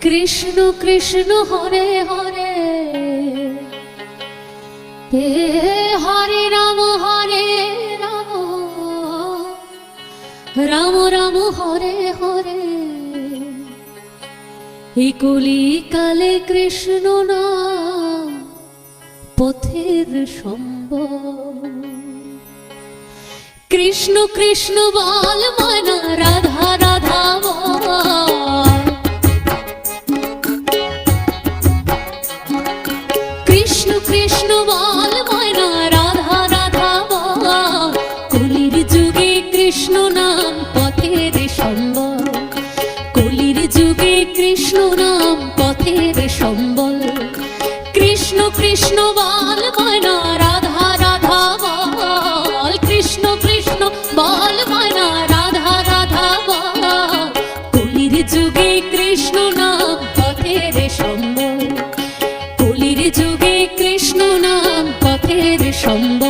কৃষ্ণ কৃষ্ণ, হরে হরে। হে হরে রাম হরে রাম। রাম রাম, হরে হরে। এই কলি কালে কৃষ্ণ না পথের সম্ভব কৃষ্ণ কৃষ্ণ, বল, মনা রাধা। নাম পথের সম্বল। কলির যুগে কৃষ্ণ নাম পথের সম্বল। কৃষ্ণ কৃষ্ণ রাধা রাধা বল। কৃষ্ণ কৃষ্ণ রাধা রাধা কলির যুগে কৃষ্ণ নাম পথের সম্বল। কলির যুগে কৃষ্ণ নাম পথের সম্বল।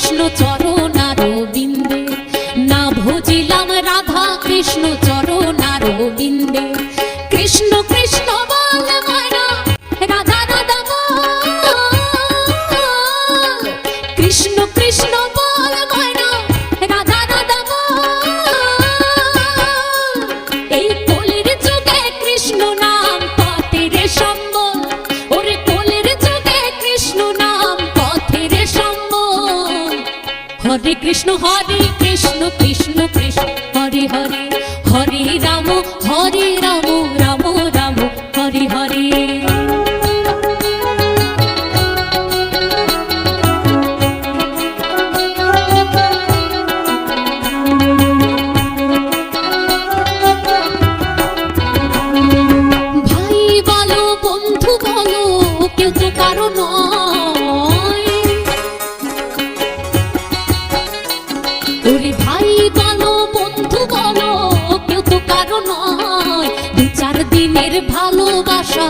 কৃষ্ণ চরণ আর বিন্দে না ভজিলাম রাধা কৃষ্ণ চরণ আর বিন্দে কৃষ্ণ কৃষ্ণ কৃষ্ণ হরে নয়। দু চার দিনের ভালোবাসা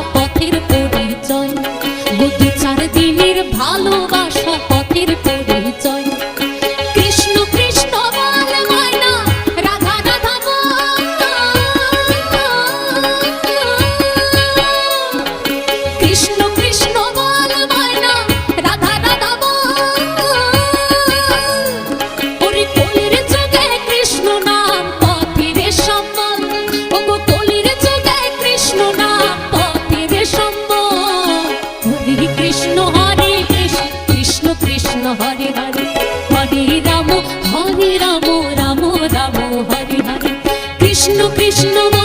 কৃষ্ণ কৃষ্ণ বল